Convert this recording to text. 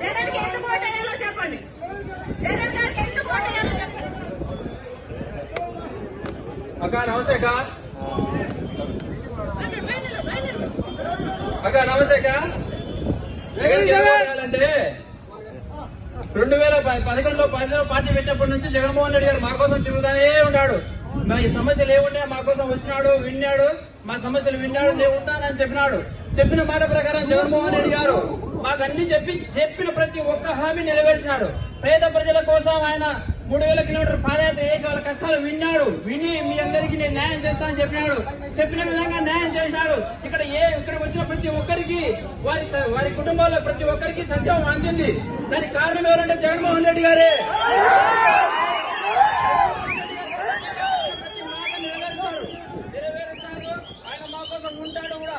జగన్ అక్క నమస్తే అక్క. అక్క నమస్తే అక్క. రెండు వేల పదకొండులో పదిలో పార్టీ పెట్టినప్పటి నుంచి జగన్మోహన్ రెడ్డి గారు మా కోసం తిరుగుతానే ఉన్నాడు. మా ఈ సమస్యలు ఏమున్నాయో మా కోసం వచ్చినాడు విన్నాడు మా సమస్యలు విన్నాడు నేను ఉంటానని చెప్పినాడు. చెప్పిన మాట ప్రకారం జగన్మోహన్ రెడ్డి గారు మాకన్నీ అన్ని చెప్పి చెప్పిన ప్రతి ఒక్క హామీ నెరవేర్చినాడు. పేద ప్రజల కోసం ఆయన మూడు వేల కిలోమీటర్ పాదయాత్ర చేసి వాళ్ళ కష్టాలు విన్నాడు. విని మీ అందరికీ నేను న్యాయం చేస్తానని చెప్పినాడు. చెప్పిన విధంగా న్యాయం చేసినాడు ఇక్కడ ఏ ఇక్కడ వచ్చిన ప్రతి ఒక్కరికి వారి వారి కుటుంబాల్లో ప్రతి ఒక్కరికి సంక్షేమం అందింది. దానికి కారణం ఎవరంటే జగన్మోహన్ రెడ్డి గారే ప్రతి మాట నెరవేరుస్తాడు. నెరవేరుస్తాడు. ఆయన మా కోసం ఉంటాడు కూడా